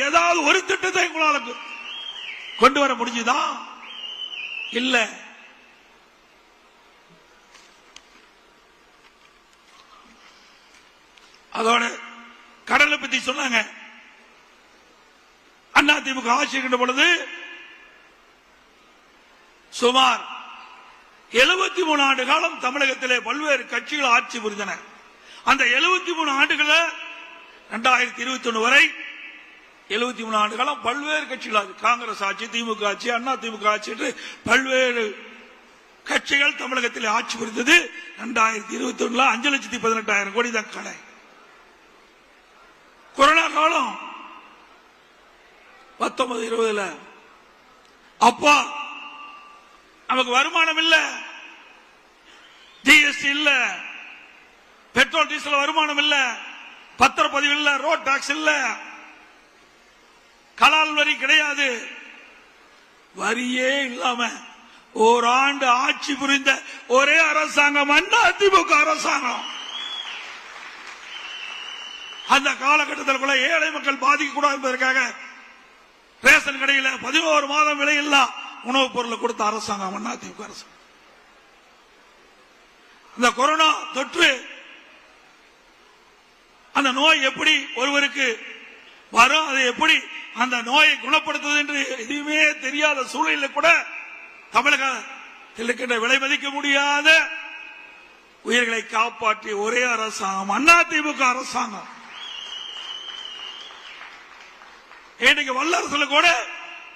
ஏதாவது ஒரு திட்டத்தை உங்களால கொண்டு வர முடிஞ்சுதா? இல்ல. அதோட கடலை பத்தி சொன்னாங்க. அண்ணா திமுக ஆட்சி இருக்கின்ற பொழுது சுமார் 73 மூணு ஆண்டு காலம் தமிழகத்திலே பல்வேறு கட்சிகள் ஆட்சி புரிந்தன. அந்த 73 மூணு ஆண்டுகள ரெண்டாயிரத்தி இருபத்தி ஒன்னு வரை 73 மூணு ஆண்டு காலம் பல்வேறு கட்சிகள் ஆச்சு காங்கிரஸ் ஆட்சி திமுக ஆட்சி அண்ணா திமுக ஆட்சி என்று பல்வேறு கட்சிகள் தமிழகத்தில் ஆட்சி புரிந்தது. ரெண்டாயிரத்தி இருபத்தி ஒண்ணுல அஞ்சு லட்சத்தி பதினெட்டாயிரம் கோடி தான் கடை. கொரோனா காலம் பத்தொன்பது இருபதுல. அப்பா நமக்கு வருமானம் இல்ல. ஜிஎஸ்டி இல்ல. பெட்ரோல் டீசல் வருமானம் இல்ல. பத்திரப்பதிவு இல்ல. ரோட் டாக்ஸ் இல்லை. கலால் வரி கிடையாது. வரியே இல்லாம ஓராண்டு ஆட்சி புரிந்த ஒரே அரசாங்கம் அதிமுக அரசாங்கம். அந்த காலகட்டத்தில் கூட ஏழை மக்கள் பாதிக்கக்கூடாது என்பதற்காக ரேஷன் கடையில பதினோரு மாதம் விலையில்லா உணவுப் பொருளை கொடுத்த அரசாங்கம் அதிமுக திமுக அரசாங்கம் அந்த கொரோனா தொற்று அந்த நோய் எப்படி ஒருவருக்கு வரும் அதை எப்படி அந்த நோயை குணப்படுத்துவது என்று எதுவுமே தெரியாத சூழலில் கூட தமிழகத்தில் இருக்கின்ற விலை மதிக்க முடியாத உயிர்களை காப்பாற்றிய ஒரே அரசாங்கம் அண்ணா திமுக அரசாங்கம். இன்னைக்கு வல்லரசுல கூட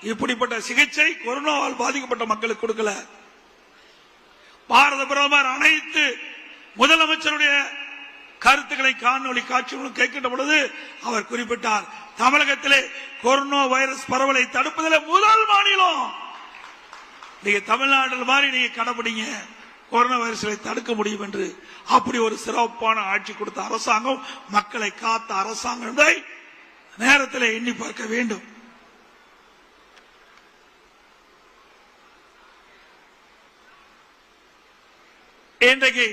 இப்படிப்பட்ட சிகிச்சை கொரோனாவால் பாதிக்கப்பட்ட மக்களுக்கு கொடுக்கல. பாரத பிரதமர் அனைத்து நாட்களை காணொலி காட்சிகளும் கேட்கின்ற பொழுது அவர் குறிப்பிட்டார் தமிழகத்திலே கொரோனா வைரஸ் பரவலை தடுப்பதில் முதல் மாநிலம். நீங்க தமிழ்நாட்டில் மாதிரி நீங்க கடைபிடிங்க கொரோனா வைரஸை தடுக்க முடியும் என்று. அப்படி ஒரு சிறப்பான ஆட்சி கொடுத்த அரசாங்கம் மக்களை காத்த அரசாங்கம் நேரத்தில் எண்ணி பார்க்க வேண்டும். இன்றைக்கு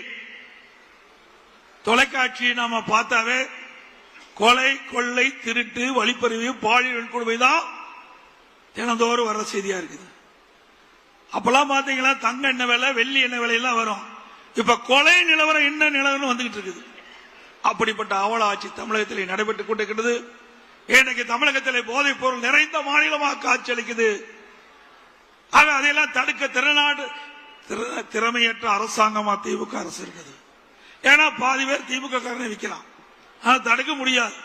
தொலைக்காட்சி நாம பார்த்தாவே கொலை கொள்ளை திருட்டு வழிப்பறிவு பாலியல் கொடுமை தான் தினந்தோறும் வர செய்தியா இருக்குது. அப்பெல்லாம் பாத்தீங்கன்னா தங்க எண்ணெய் விலை வெள்ளி எண்ணெய் விலையெல்லாம் வரும். இப்ப கொலை நிலவரம் என்ன நிலவரம் வந்துகிட்டு இருக்குது. அப்படிப்பட்ட அவல ஆட்சி தமிழகத்தில் நடைபெற்றுக் கொண்டிருக்கிறது இன்றைக்கு தமிழகத்தில் போதைப் பொருள் நிறைந்த மாநிலமாக காட்சியளிக்குது. ஆக அதையெல்லாம் தடுக்க திறனாடு திற- திறமையற்ற அரசாங்கமா திமுக அரசு இருக்குது. ஏன்னா பாதி பேர் திமுக காரனை விற்கலாம் அதை தடுக்க முடியாது.